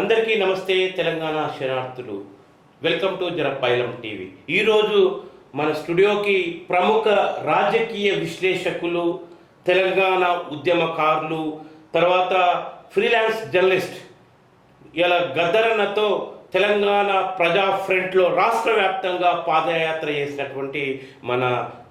అందరికీ నమస్తే తెలంగాణ శరణార్థులు. వెల్కమ్ టు జరపైలం టీవీ. ఈరోజు మన స్టూడియోకి ప్రముఖ రాజకీయ విశ్లేషకులు తెలంగాణ ఉద్యమకారులు తర్వాత ఫ్రీలాన్స్ జర్నలిస్ట్ ఇలా గద్దరన్నతో తెలంగాణ ప్రజా ఫ్రంట్లో రాష్ట్ర వ్యాప్తంగా పాదయాత్ర చేసినటువంటి మన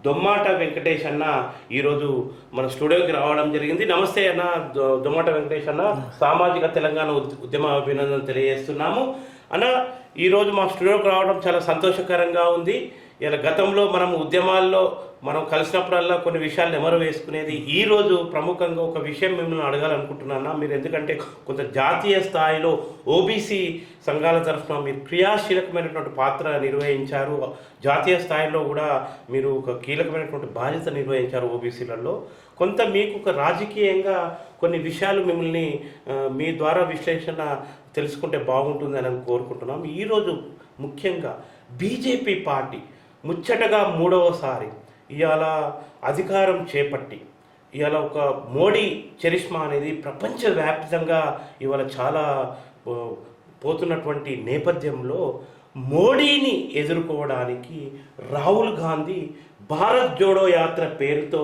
దొమ్మాట వెంకటేష్ అన్న ఈరోజు మన స్టూడియోకి రావడం జరిగింది. నమస్తే అన్న దొ- దొమ్మాట వెంకటేష్ అన్న. సామాజిక తెలంగాణ ఉద్- ఉద్యమ అభినందన తెలియజేస్తున్నాము. అన్న ఈరోజు మా స్టూడియోకి రావడం చాలా సంతోషకరంగా ఉంది. ఇలా గతంలో మనం ఉద్యమాల్లో మనం కలిసినప్పుడల్లా కొన్ని విషయాలు నెమరు వేసుకునేది ఈరోజు ప్రముఖంగా ఒక విషయం మిమ్మల్ని అడగాలనుకుంటున్నాను మీరు ఎందుకంటే కొంత జాతీయ స్థాయిలో ఓబీసీ సంఘాల తరఫున మీరు క్రియాశీలకమైనటువంటి పాత్ర నిర్వహించారు. జాతీయ స్థాయిలో కూడా మీరు ఒక కీలకమైనటువంటి బాధ్యత నిర్వహించారు ఓబీసీలలో. కొంత మీకు ఒక రాజకీయంగా కొన్ని విషయాలు మిమ్మల్ని మీ ద్వారా విశ్లేషణ తెలుసుకుంటే బాగుంటుందని కోరుకుంటున్నాం. ఈరోజు ముఖ్యంగా బీజేపీ పార్టీ ముచ్చటగా మూడవసారి ఇవాళ అధికారం చేపట్టి ఇవాళ ఒక మోడీ చరిష్మా అనేది ప్రపంచవ్యాప్తంగా ఇవాళ చాలా పోతున్నటువంటి నేపథ్యంలో మోడీని ఎదుర్కోవడానికి రాహుల్ గాంధీ భారత్ జోడో యాత్ర పేరుతో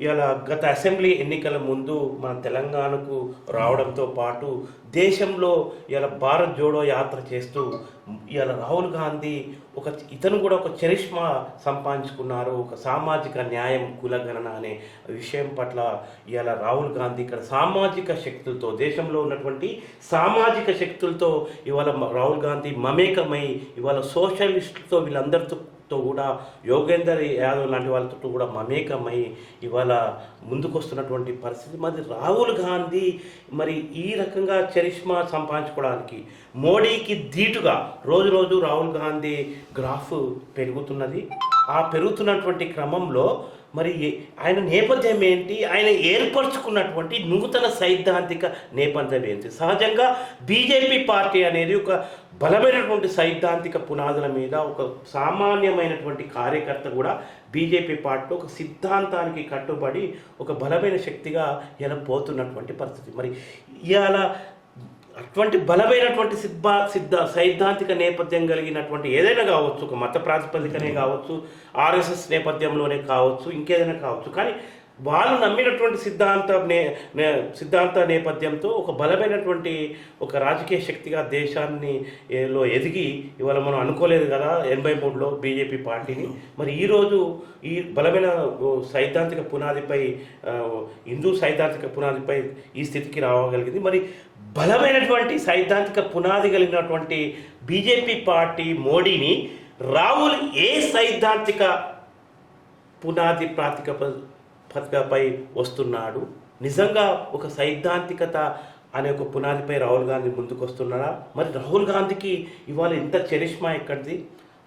ఇవాళ గత అసెంబ్లీ ఎన్నికల ముందు మన తెలంగాణకు రావడంతో పాటు దేశంలో ఇలా భారత్ జోడో యాత్ర చేస్తూ ఇవాళ రాహుల్ గాంధీ ఒక ఇతను కూడా ఒక చరిష్మా సంపాదించుకున్నారు ఒక సామాజిక న్యాయం కులగణన అనే విషయం పట్ల ఇలా రాహుల్ గాంధీ ఇక్కడ సామాజిక శక్తులతో దేశంలో ఉన్నటువంటి సామాజిక శక్తులతో ఇవాళ రాహుల్ గాంధీ మమేకమై ఇవాళ సోషలిస్టులతో వీళ్ళందరితో తో కూడా యోగేందర్ యాదవ్ లాంటి వాళ్ళతో కూడా మమేకమై ఇవాళ ముందుకొస్తున్నటువంటి పరిస్థితి. మరి రాహుల్ గాంధీ మరి ఈ రకంగా చరిష్మా సంపాదించుకోవడానికి మోడీకి ధీటుగా రోజు రోజు రాహుల్ గాంధీ గ్రాఫ్ పెరుగుతున్నది. ఆ పెరుగుతున్నటువంటి క్రమంలో మరి ఆయన నేపథ్యం ఏంటి? ఆయన ఏర్పరచుకున్నటువంటి నూతన సైద్ధాంతిక నేపథ్యం ఏంటి? సహజంగా బీజేపీ పార్టీ అనేది ఒక బలమైనటువంటి సైద్ధాంతిక పునాదుల మీద ఒక సామాన్యమైనటువంటి కార్యకర్త కూడా బీజేపీ పార్టీ ఒక సిద్ధాంతానికి కట్టుబడి ఒక బలమైన శక్తిగా ఇలా పోతున్నటువంటి పరిస్థితి. మరి ఇవాళ అటువంటి బలమైనటువంటి సిద్ధ సిద్ధ సైద్ధాంతిక నేపథ్యం కలిగినటువంటి ఏదైనా కావచ్చు ఒక మత ప్రాతిపదికనే కావచ్చు ఆర్ఎస్ఎస్ నేపథ్యంలోనే కావచ్చు ఇంకేదైనా కావచ్చు. కానీ వాళ్ళు నమ్మినటువంటి సిద్ధాంత నే నే- సిద్ధాంత నేపథ్యంతో ఒక బలమైనటువంటి ఒక రాజకీయ శక్తిగా దేశాన్ని లో ఎదిగి ఇవాళ మనం అనుకోలేదు కదా ఎనభై మూడులో బీజేపీ పార్టీని. మరి ఈరోజు ఈ బలమైన సైద్ధాంతిక పునాదిపై హిందూ సైద్ధాంతిక పునాదిపై ఈ స్థితికి రావగలిగింది. మరి బలమైనటువంటి సైద్ధాంతిక పునాది కలిగినటువంటి బీజేపీ పార్టీ మోడీని రాహుల్ ఏ సైద్ధాంతిక పునాది ప్రాతిక పథకపై వస్తున్నాడు? నిజంగా ఒక సైద్ధాంతికత అనే ఒక పునాదిపై రాహుల్ గాంధీ ముందుకు వస్తున్నాడా మరి రాహుల్ గాంధీకి ఇవాళ ఇంత చరిష్మా ఎక్కడిది?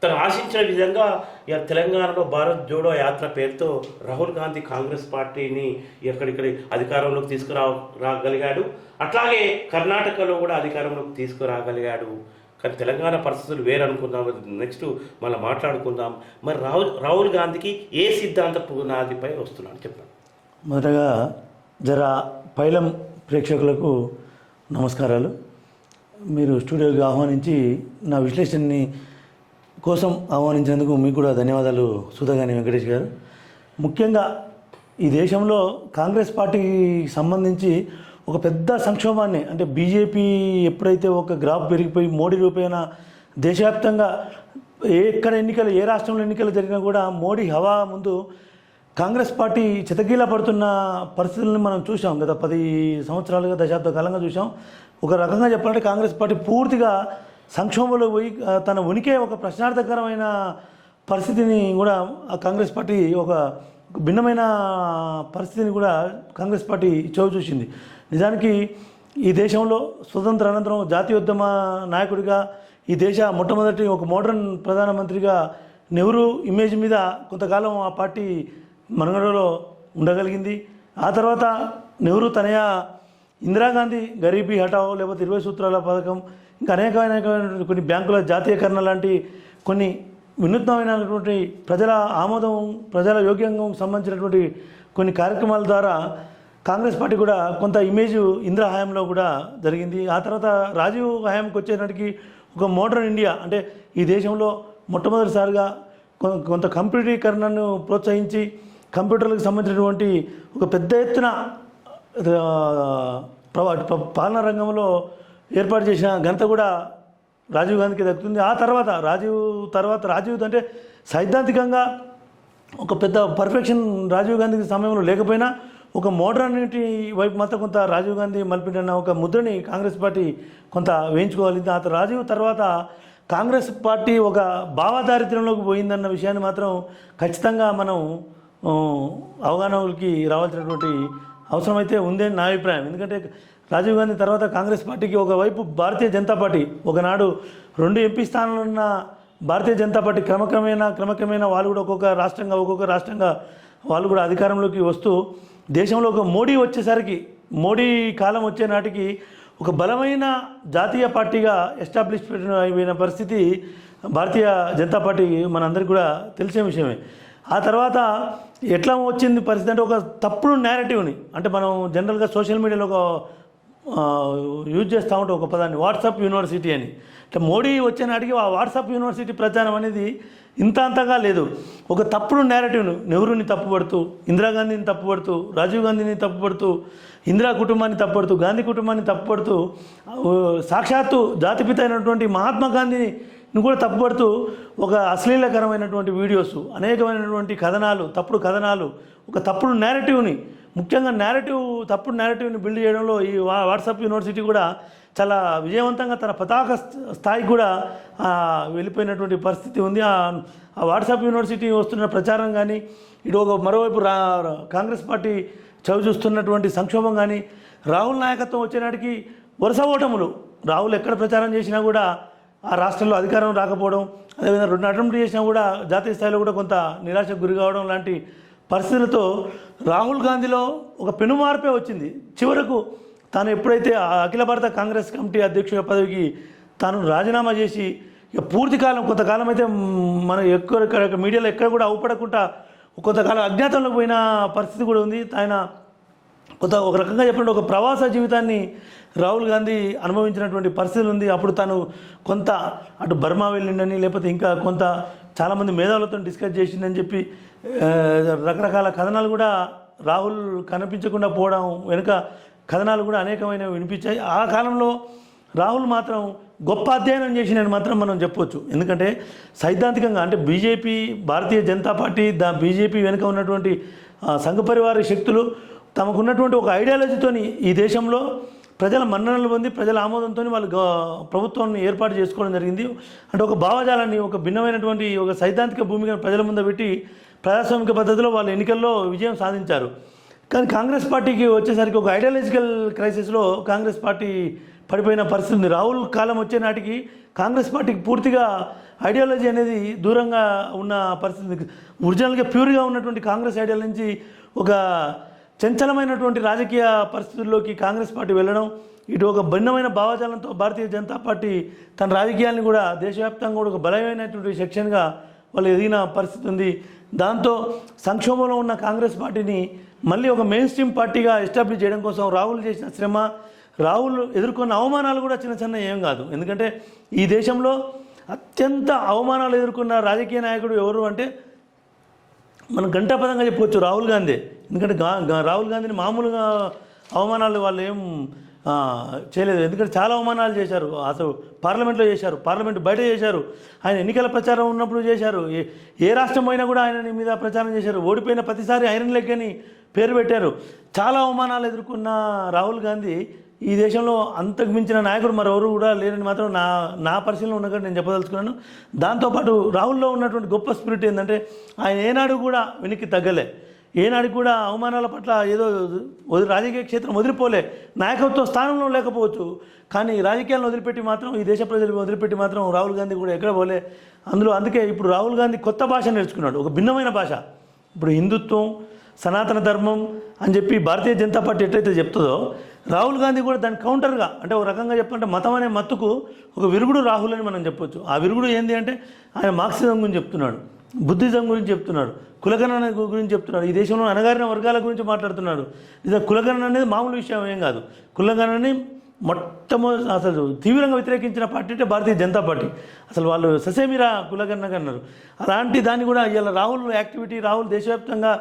తను ఆశించిన విధంగా ఇక తెలంగాణలో భారత్ జోడో యాత్ర పేరుతో రాహుల్ గాంధీ కాంగ్రెస్ పార్టీని ఎక్కడిక్కడి అధికారంలోకి తీసుకురా రాగలిగాడు. అట్లాగే కర్ణాటకలో కూడా అధికారంలోకి తీసుకురాగలిగాడు. కానీ తెలంగాణ పరిస్థితులు వేరనుకుందాం. నెక్స్ట్ మళ్ళీ మాట్లాడుకుందాం. మరి రాహుల్ రాహుల్ గాంధీకి ఏ సిద్ధాంత పునాదిపై వస్తున్నాడు? చెప్పండి. మొదటగా జర పైలం ప్రేక్షకులకు నమస్కారాలు. మీరు స్టూడియోకి ఆహ్వానించి నా విశ్లేషణని కోసం ఆహ్వానించినందుకు మీకు కూడా ధన్యవాదాలు సుధాగాని వెంకటేష్ గారు. ముఖ్యంగా ఈ దేశంలో కాంగ్రెస్ పార్టీకి సంబంధించి ఒక పెద్ద సంక్షోభాన్ని అంటే బీజేపీ ఎప్పుడైతే ఒక గ్రాఫ్ పెరిగిపోయి మోడీ రూపేణ దేశవ్యాప్తంగా ఏ ఎక్కడ ఎన్నికలు ఏ రాష్ట్రంలో ఎన్నికలు జరిగినా కూడా మోడీ హవా ముందు కాంగ్రెస్ పార్టీ చితకీలా పడుతున్న పరిస్థితులను మనం చూసాం గత పది సంవత్సరాలుగా దశాబ్ద కాలంగా చూసాం ఒక రకంగా చెప్పాలంటే కాంగ్రెస్ పార్టీ పూర్తిగా సంక్షోభంలో పోయి తన ఉనికి ఒక ప్రశ్నార్థకరమైన పరిస్థితిని కూడా ఆ కాంగ్రెస్ పార్టీ ఒక భిన్నమైన పరిస్థితిని కూడా కాంగ్రెస్ పార్టీ చవి చూసింది. నిజానికి ఈ దేశంలో స్వతంత్ర అనంతరం జాతీయోద్యమ నాయకుడిగా ఈ దేశ మొట్టమొదటి ఒక మోడర్న్ ప్రధానమంత్రిగా నెహ్రూ ఇమేజ్ మీద కొంతకాలం ఆ పార్టీ మనుగడలో ఉండగలిగింది. ఆ తర్వాత నెహ్రూ తనయ ఇందిరాగాంధీ గరీబీ హఠావో లేకపోతే ఇరవై సూత్రాల పథకం ఇంకా అనేకమైనటువంటి కొన్ని బ్యాంకుల జాతీయకరణ లాంటి కొన్ని వినూత్నమైనటువంటి ప్రజల ఆమోదం ప్రజల యోగ్యంగం సంబంధించినటువంటి కొన్ని కార్యక్రమాల ద్వారా కాంగ్రెస్ పార్టీ కూడా కొంత ఇమేజ్ ఇందిరా హయాంలో కూడా జరిగింది. ఆ తర్వాత రాజీవ్ హయాంకి వచ్చేనాటికి ఒక మోడర్న్ ఇండియా అంటే ఈ దేశంలో మొట్టమొదటిసారిగా కొ- కొంత కంప్యూటరీకరణను ప్రోత్సహించి కంప్యూటర్లకు సంబంధించినటువంటి ఒక పెద్ద ఎత్తున పాలనా రంగంలో ఏర్పాటు చేసిన ఘనత కూడా రాజీవ్ గాంధీకి దక్కుతుంది. ఆ తర్వాత రాజీవ్ తర్వాత రాజీవ్ అంటే సైద్ధాంతికంగా ఒక పెద్ద పర్ఫెక్షన్ రాజీవ్ గాంధీకి సమయంలో లేకపోయినా ఒక మోడర్నిటీ వైపు మాత్రం కొంత రాజీవ్ గాంధీ మలిపిన ఒక ముద్రని కాంగ్రెస్ పార్టీ కొంత వేయించుకోవాలి. ఆ రాజీవ్ తర్వాత కాంగ్రెస్ పార్టీ ఒక భావదారిద్ర్యంలోకి పోయిందన్న విషయాన్ని మాత్రం ఖచ్చితంగా మనం అవగాహనకి రావాల్సినటువంటి అవసరం అయితే ఉందని నా అభిప్రాయం. ఎందుకంటే రాజీవ్ గాంధీ తర్వాత కాంగ్రెస్ పార్టీకి ఒకవైపు భారతీయ జనతా పార్టీ ఒకనాడు రెండు ఎంపీ స్థానాలు ఉన్న భారతీయ జనతా పార్టీ క్రమక్రమేణా క్రమక్రమేణా వాళ్ళు కూడా ఒక్కొక్క రాష్ట్రంగా ఒక్కొక్క రాష్ట్రంగా వాళ్ళు కూడా అధికారంలోకి వస్తూ దేశంలో ఒక మోడీ వచ్చేసరికి మోడీ కాలం వచ్చే నాటికి ఒక బలమైన జాతీయ పార్టీగా ఎస్టాబ్లిష్ అయిపోయిన పరిస్థితి భారతీయ జనతా పార్టీ మనందరికీ కూడా తెలిసే విషయమే. ఆ తర్వాత ఎట్లా వచ్చింది పరిస్థితి అంటే ఒక తప్పుడు నేరేటివ్ని అంటే మనం జనరల్గా సోషల్ మీడియాలో ఒక యూజ్ చేస్తూ ఉంటాం ఒక పదాన్ని వాట్సాప్ యూనివర్సిటీ అని. ఇట్లా మోడీ వచ్చిన నాటికి ఆ వాట్సాప్ యూనివర్సిటీ ప్రచారం అనేది ఇంత అంతగా లేదు. ఒక తప్పుడు నేరేటివ్ను నెహ్రూని తప్పుపడుతూ ఇందిరాగాంధీని తప్పుపడుతూ రాజీవ్ గాంధీని తప్పుపడుతూ ఇందిరా కుటుంబాన్ని తప్పుపడుతూ గాంధీ కుటుంబాన్ని తప్పుపడుతూ సాక్షాత్తు జాతిపిత అయినటువంటి మహాత్మా గాంధీని కూడా తప్పుపడుతూ ఒక అశ్లీలకరమైనటువంటి వీడియోస్ అనేకమైనటువంటి కథనాలు తప్పుడు కథనాలు ఒక తప్పుడు నేరేటివ్ని ముఖ్యంగా నేరేటివ్ తప్పుడు నేరేటివ్ని బిల్డ్ చేయడంలో ఈ వాట్సాప్ యూనివర్సిటీ కూడా చాలా విజయవంతంగా తన పతాక స్థాయికి కూడా వెళ్ళిపోయినటువంటి పరిస్థితి ఉంది. ఆ వాట్సాప్ యూనివర్సిటీ వస్తున్న ప్రచారం కానీ ఇటు ఒక మరోవైపు రా రా- కాంగ్రెస్ పార్టీ చవి చూస్తున్నటువంటి సంక్షోభం కానీ రాహుల్ నాయకత్వం వచ్చేనాటికి వరుస ఓటములు. రాహుల్ ఎక్కడ ప్రచారం చేసినా కూడా ఆ రాష్ట్రంలో అధికారం రాకపోవడం అదేవిధంగా రెండు అటెంప్ట్ చేసినా కూడా జాతీయ స్థాయిలో కూడా కొంత నిరాశకు గురి కావడం లాంటి పరిస్థితులతో రాహుల్ గాంధీలో ఒక పెనుమార్పే వచ్చింది. చివరకు తాను ఎప్పుడైతే ఆ అఖిల భారత కాంగ్రెస్ కమిటీ అధ్యక్షుల పదవికి తాను రాజీనామా చేసి ఇక పూర్తి కాలం కొంతకాలం అయితే మన ఎక్కువ ఎక్కడ మీడియాలో ఎక్కడ కూడా అవుపడకుండా కొంతకాలం అజ్ఞాతంలో పోయిన పరిస్థితి కూడా ఉంది. ఆయన కొంత ఒక రకంగా చెప్పండి ఒక ప్రవాస జీవితాన్ని రాహుల్ గాంధీ అనుభవించినటువంటి పరిస్థితులు ఉంది. అప్పుడు తను కొంత అటు బర్మా వెళ్ళిండని లేకపోతే ఇంకా కొంత చాలామంది మేధావులతో డిస్కస్ చేసిందని చెప్పి రకరకాల కథనాలు కూడా రాహుల్ కనిపించకుండా పోవడం వెనుక కథనాలు కూడా అనేకమైనవి వినిపించాయి. ఆ కాలంలో రాహుల్ మాత్రం గొప్ప అధ్యయనం చేసినని మాత్రం మనం చెప్పొచ్చు. ఎందుకంటే సైద్ధాంతికంగా అంటే బీజేపీ భారతీయ జనతా పార్టీ దా బీజేపీ వెనుక ఉన్నటువంటి సంఘ పరివార శక్తులు తమకున్నటువంటి ఒక ఐడియాలజీతోని ఈ దేశంలో ప్రజల మన్ననలు పొంది ప్రజల ఆమోదంతో వాళ్ళు ప్రభుత్వాన్ని ఏర్పాటు చేసుకోవడం జరిగింది. అంటే ఒక భావజాలాన్ని ఒక భిన్నమైనటువంటి ఒక సైద్ధాంతిక భూమికను ప్రజల ముందు పెట్టి ప్రజాస్వామిక పద్ధతిలో వాళ్ళు ఎన్నికల్లో విజయం సాధించారు. కానీ కాంగ్రెస్ పార్టీకి వచ్చేసరికి ఒక ఐడియాలజికల్ క్రైసిస్లో కాంగ్రెస్ పార్టీ పడిపోయిన పరిస్థితి ఉంది. రాహుల్ కాలం వచ్చే నాటికి కాంగ్రెస్ పార్టీకి పూర్తిగా ఐడియాలజీ అనేది దూరంగా ఉన్న పరిస్థితి ఒరిజినల్గా ప్యూర్గా ఉన్నటువంటి కాంగ్రెస్ ఐడియాలజీ నుంచి ఒక చంచలమైనటువంటి రాజకీయ పరిస్థితుల్లోకి కాంగ్రెస్ పార్టీ వెళ్ళడం ఇటు ఒక భిన్నమైన భావజాలంతో భారతీయ జనతా పార్టీ తన రాజకీయాన్ని కూడా దేశవ్యాప్తంగా కూడా ఒక బలమైనటువంటి సెక్షన్గా వాళ్ళు ఎదిగిన పరిస్థితి ఉంది. దాంతో సంక్షోభంలో ఉన్న కాంగ్రెస్ పార్టీని మళ్ళీ ఒక మెయిన్ స్ట్రీమ్ పార్టీగా ఎస్టాబ్లిష్ చేయడం కోసం రాహుల్ చేసిన శ్రమ రాహుల్ ఎదుర్కొన్న అవమానాలు కూడా చిన్న చిన్న ఏం కాదు. ఎందుకంటే ఈ దేశంలో అత్యంత అవమానాలు ఎదుర్కొన్న రాజకీయ నాయకుడు ఎవరు అంటే మనం గంటాపదంగా చెప్పుకోవచ్చు రాహుల్ గాంధీ. ఎందుకంటే గా గా- రాహుల్ గాంధీని మామూలుగా అవమానాలు వాళ్ళు ఏం చేయలేదు. ఎందుకంటే చాలా అవమానాలు చేశారు. అసలు పార్లమెంట్లో చేశారు. పార్లమెంట్ బయట చేశారు. ఆయన ఎన్నికల ప్రచారం ఉన్నప్పుడు చేశారు. ఏ ఏ రాష్ట్రం అయినా కూడా ఆయన మీద ప్రచారం చేశారు. ఓడిపోయిన ప్రతిసారి ఐరన్ లెక్కని పేరు పెట్టారు. చాలా అవమానాలు ఎదుర్కొన్న రాహుల్ గాంధీ ఈ దేశంలో అంతకు మించిన నాయకుడు మరెవరు కూడా లేరని మాత్రం నా నా పరిశీలన ఉన్నట్టు నేను చెప్పదలుచుకున్నాను. దాంతోపాటు రాహుల్లో ఉన్నటువంటి గొప్ప స్పిరిట్ ఏంటంటే ఆయన ఏనాడు కూడా వెనక్కి తగ్గలే. ఏనాడు కూడా అవమానాల పట్ల ఏదో వదిలి రాజకీయ క్షేత్రం వదిలిపోలే. నాయకత్వ స్థానంలో లేకపోవచ్చు. కానీ రాజకీయాలను వదిలిపెట్టి మాత్రం ఈ దేశ ప్రజలు వదిలిపెట్టి మాత్రం రాహుల్ గాంధీ కూడా ఎక్కడ పోలే. అందులో అందుకే ఇప్పుడు రాహుల్ గాంధీ కొత్త భాష నేర్చుకున్నాడు. ఒక భిన్నమైన భాష. ఇప్పుడు హిందుత్వం సనాతన ధర్మం అని చెప్పి భారతీయ జనతా పార్టీ ఎట్లయితే చెప్తుందో రాహుల్ గాంధీ కూడా దాని కౌంటర్గా అంటే ఒక రకంగా చెప్పాలంటే మతం అనే మత్తుకు ఒక విరుగుడు రాహుల్ అని మనం చెప్పొచ్చు. ఆ విరుగుడు ఏంటి అంటే ఆయన మార్క్సిజం గురించి చెప్తున్నాడు. బుద్ధిజం గురించి చెప్తున్నాడు కులగణన గురించి చెప్తున్నాడు ఈ దేశంలో అనగారిన వర్గాల గురించి మాట్లాడుతున్నాడు. ఇది కులగణన అనేది మామూలు విషయం ఏం కాదు. కులగణనని మొట్టమొదటి అసలు తీవ్రంగా వ్యతిరేకించిన పార్టీ అంటే భారతీయ జనతా పార్టీ. అసలు వాళ్ళు ససేమిరా కులగణనగా అన్నారు. అలాంటి దాన్ని కూడా ఇలా రాహుల్ యాక్టివిటీ రాహుల్ దేశవ్యాప్తంగా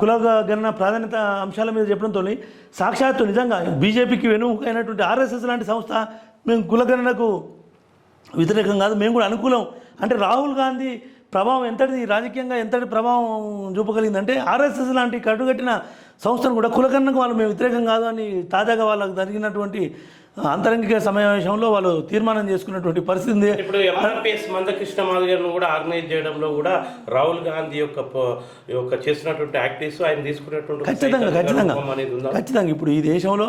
కులగణన ప్రాధాన్యత అంశాల మీద చెప్పడంతో సాక్షాత్తు నిజంగా బీజేపీకి వెనుక అయినటువంటి ఆర్ఎస్ఎస్ లాంటి సంస్థ మేము కులగణనకు వ్యతిరేకం కాదు మేము కూడా అనుకూలం. అంటే రాహుల్ గాంధీ ప్రభావం ఎంతటి రాజకీయంగా ఎంతటి ప్రభావం చూపగలిగిందంటే ఆర్ఎస్ఎస్ లాంటి కట్టుకట్టిన సంస్థను కూడా కులకరణకు వాళ్ళు మేము వ్యతిరేకం కాదు అని తాజాగా వాళ్ళకు జరిగినటువంటి అంతరంగిక సమావేశంలో వాళ్ళు తీర్మానం చేసుకున్నటువంటి పరిస్థితి ఉంది. ఇప్పుడు ఎంఆర్పిఎస్ మందకృష్ణ మాదిగను కూడా ఆర్గనైజ్ చేయడంలో కూడా రాహుల్ గాంధీ యొక్క యొక్క చేసినటువంటి యాక్టివ్స్ ఆయన తీసుకున్నటువంటి ఖచ్చితంగా ఖచ్చితంగా ఖచ్చితంగా. ఇప్పుడు ఈ దేశంలో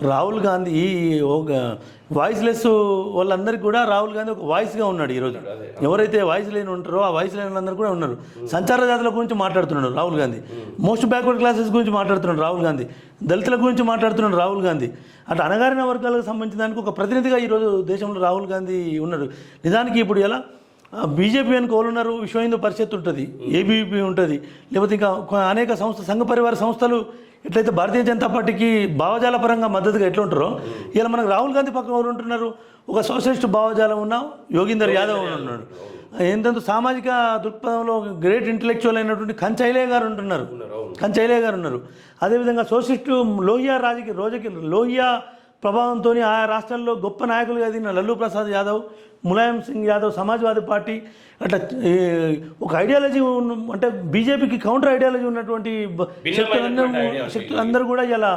రాహుల్ గాంధీ ఈ ఒక వాయిస్లెస్ వాళ్ళందరికీ కూడా రాహుల్ గాంధీ ఒక వాయిస్గా ఉన్నాడు ఈరోజు. ఎవరైతే వాయిస్ లేని ఉంటారో ఆ వాయిస్ లేని వాళ్ళందరూ కూడా ఉన్నారు. సంచార జాతుల గురించి మాట్లాడుతున్నాడు Rahul Gandhi. Most backward classes గురించి మాట్లాడుతున్నాడు రాహుల్ గాంధీ. దళితుల గురించి మాట్లాడుతున్నాడు రాహుల్ గాంధీ. అటు అణగారిన వర్గాలకు సంబంధించిన దానికి ఒక ప్రతినిధిగా ఈరోజు దేశంలో రాహుల్ గాంధీ ఉన్నాడు. నిజానికి ఇప్పుడు ఎలా? బీజేపీ అని ఉన్నారు విశ్వ హిందూ పరిషత్ ఉంటుంది ఏబీపీ ఉంటుంది లేకపోతే ఇంకా అనేక సంస్థ సంఘ పరివార సంస్థలు ఎట్లయితే భారతీయ జనతా పార్టీకి భావజాల పరంగా మద్దతుగా ఎట్లా ఉంటారో ఇలా మనకు రాహుల్ గాంధీ పక్కన ఎవరు ఉంటున్నారు? ఒక సోషలిస్ట్ భావజాలం ఉన్న యోగీందర్ యాదవ్ ఉన్నాడు. ఏంటంటే సామాజిక దృక్పథంలో గ్రేట్ ఇంటలెక్చువల్ అయినటువంటి కంచైలే గారు ఉంటున్నారు. కంచైలే గారు ఉన్నారు. అదేవిధంగా సోషలిస్టు లోహియా రాజకీయ రోజకి లోహియా ప్రభావంతో ఆయా రాష్ట్రాల్లో గొప్ప నాయకులుగా ఎదిగిన లల్లు ప్రసాద్ యాదవ్ ములాయం సింగ్ యాదవ్ సమాజ్వాదీ పార్టీ అట్లా ఒక ఐడియాలజీ అంటే బీజేపీకి కౌంటర్ ఐడియాలజీ ఉన్నటువంటి శక్తులందరూ. శక్తులందరూ కూడా ఇలా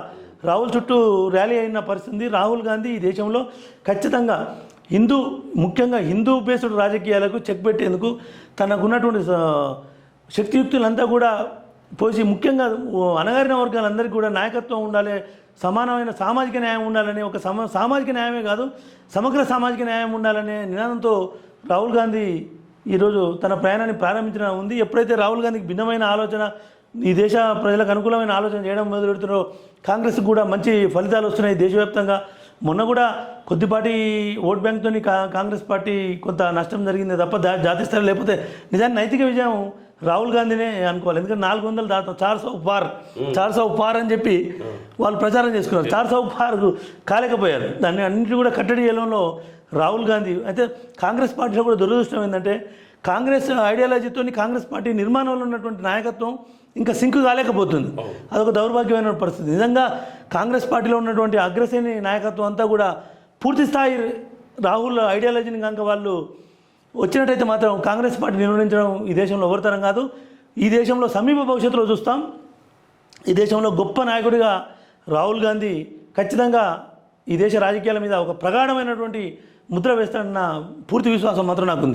రాహుల్ చుట్టూ ర్యాలీ అయిన పరిస్థితి. రాహుల్ గాంధీ ఈ దేశంలో ఖచ్చితంగా హిందూ ముఖ్యంగా హిందూ బేస్డ్ రాజకీయాలకు చెక్ పెట్టేందుకు తనకున్నటువంటి శక్తియుక్తులంతా కూడా పోసి ముఖ్యంగా అణగారిన వర్గాలందరికీ కూడా నాయకత్వం ఉండాలి సమానమైన సామాజిక న్యాయం ఉండాలని ఒక సమ సామాజిక న్యాయమే కాదు సమగ్ర సామాజిక న్యాయం ఉండాలనే నినాదంతో రాహుల్ గాంధీ ఈరోజు తన ప్రయాణాన్ని ప్రారంభించిన ఉంది. ఎప్పుడైతే రాహుల్ గాంధీకి భిన్నమైన ఆలోచన ఈ దేశ ప్రజలకు అనుకూలమైన ఆలోచన చేయడం మొదలు పెడుతున్నారో కాంగ్రెస్ కూడా మంచి ఫలితాలు వస్తున్నాయి దేశవ్యాప్తంగా. మొన్న కూడా కొద్దిపాటి ఓట్ బ్యాంక్తో కాంగ్రెస్ పార్టీ కొంత నష్టం జరిగింది తప్ప జాతీయ స్థాయిలో లేకపోతే నిజాన్ని నైతిక విజయం రాహుల్ గాంధీనే అనుకోవాలి. ఎందుకంటే నాలుగు వందలు దాకా చార్ సౌ పార్. చార్ సౌ పార్ అని చెప్పి వాళ్ళు ప్రచారం చేసుకున్నారు. చార్ సౌ పార్ కాలేకపోయారు. దాన్ని అన్నింటి కూడా కట్టడి చేయడంలో రాహుల్ గాంధీ. అయితే కాంగ్రెస్ పార్టీలో కూడా దురదృష్టం ఏంటంటే కాంగ్రెస్ ఐడియాలజీతో కాంగ్రెస్ పార్టీ నిర్మాణంలో ఉన్నటువంటి నాయకత్వం ఇంకా సింక్ కాలేకపోతుంది. అదొక దౌర్భాగ్యమైన పరిస్థితి. నిజంగా కాంగ్రెస్ పార్టీలో ఉన్నటువంటి అగ్రశ్రేణి నాయకత్వం అంతా కూడా పూర్తి స్థాయి రాహుల్ ఐడియాలజీని కనుక వాళ్ళు వచ్చినట్టయితే మాత్రం కాంగ్రెస్ పార్టీ నిర్వహించడం ఈ దేశంలో ఎవరితరం కాదు. ఈ దేశంలో సమీప భవిష్యత్తులో చూస్తాం. ఈ దేశంలో గొప్ప నాయకుడిగా రాహుల్ గాంధీ ఖచ్చితంగా ఈ దేశ రాజకీయాల మీద ఒక ప్రగాఢమైనటువంటి ముద్ర వేస్తాడన్న పూర్తి విశ్వాసం మాత్రం నాకుంది.